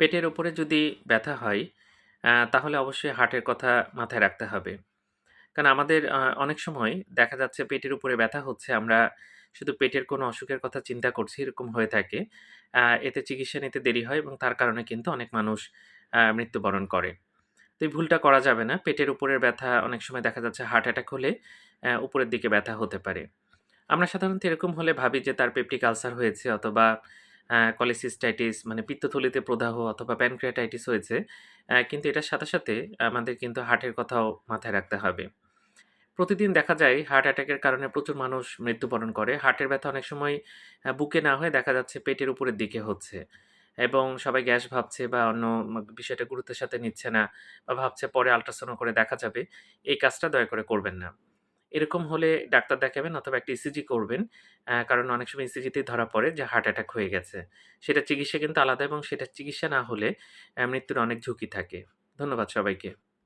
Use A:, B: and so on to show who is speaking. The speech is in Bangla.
A: পেটের উপরে যদি ব্যথা হয় তাহলে অবশ্যই হার্টের কথা মাথায় রাখতে হবে। কারণ আমাদের অনেক সময় দেখা যাচ্ছে পেটের উপরে ব্যথা হচ্ছে, আমরা শুধু পেটের কোনো অসুখের কথা চিন্তা করছি, এরকম হয়ে থাকে। এতে চিকিৎসা নিতে দেরি হয় এবং তার কারণে কিন্তু অনেক মানুষ মৃত্যুবরণ করে। তো এই ভুলটা করা যাবে না। পেটের উপরের ব্যথা অনেক সময় দেখা যাচ্ছে হার্ট অ্যাটাক হলে উপরের দিকে ব্যথা হতে পারে। আমরা সাধারণত এরকম হলে ভাবি যে তার পেপটিক আলসার হয়েছে অথবা কলিসিস্টাইটিস মানে পিত্তথলিতে প্রদাহ অথবা প্যানক্রিয়াটাইটিস হয়েছে। কিন্তু এটার সাথে, সাথে আমাদের কিন্তু হার্টের কথাও মাথায় রাখতে হবে। প্রতিদিন দেখা যায় হার্ট অ্যাটাকের কারণে প্রচুর মানুষ মৃত্যুবরণ করে। হার্টের ব্যথা অনেক সময় বুকে না হয়ে দেখা যাচ্ছে পেটের উপরের দিকে হচ্ছে। এবং সবাই গ্যাস ভাবছে বা অন্য বিষয়টা গুরুত্বের সাথে নিচ্ছে না বা ভাবছে পরে আল্ট্রাসাউন্ড করে দেখা যাবে। এই কাজটা দয়া করে করবেন না। এরকম হলে ডাক্তার দেখাবেন অথবা একটা ইসিজি করবেন। কারণ অনেক সময় ইসিজিতেই ধরা পড়ে যে হার্ট অ্যাটাক হয়ে গেছে। সেটা চিকিৎসা কিন্তু আলাদা এবং সেটা চিকিৎসা না হলে মৃত্যুর অনেক ঝুঁকি থাকে। ধন্যবাদ সবাইকে।